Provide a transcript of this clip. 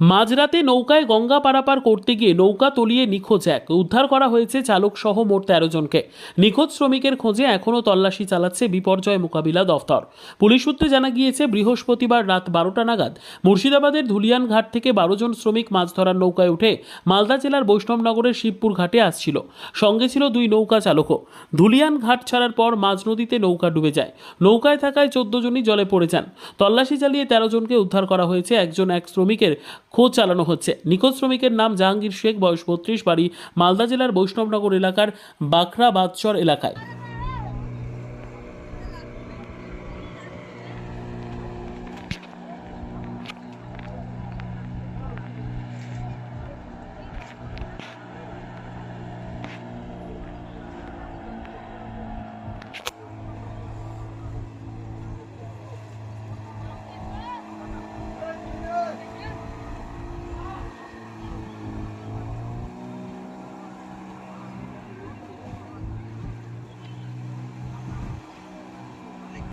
মাঝরাতে নৌকায় গঙ্গা পারাপার করতে গিয়ে নৌকা তলিয়ে নিখোঁজ এক। উদ্ধার করা হয়েছে চালক সহ মোট তেরো জনকে। নিখোঁজ শ্রমিকের খোঁজে এখনও তল্লাশি চালাচ্ছে বিপর্যয় মোকাবিলা দফতর। পুলিশ সূত্রে জানা গিয়েছে, বৃহস্পতিবার রাত বারোটা নাগাদ মুর্শিদাবাদের ধুলিয়ান ঘাট থেকে বারো জন শ্রমিক মাছ ধরার নৌকায় উঠে মালদা জেলার বৈষ্ণবনগরের শিবপুর ঘাটে আসছিল। সঙ্গে ছিল দুই নৌকা চালকও। ধুলিয়ান ঘাট ছাড়ার পর মাঝ নদীতে নৌকা ডুবে যায়। নৌকায় থাকায় চোদ্দ জনই জলে পড়ে যান। তল্লাশি চালিয়ে তেরো জনকে উদ্ধার করা হয়েছে। একজন এক শ্রমিকের খোঁজ চালানো হচ্ছে। নিখোঁজ শ্রমিকের নাম জাহাঙ্গীর শেখ, বয়স বত্রিশ, বাড়ি মালদা জেলার বৈষ্ণবনগর এলাকার বাখরা বাদচর এলাকায়।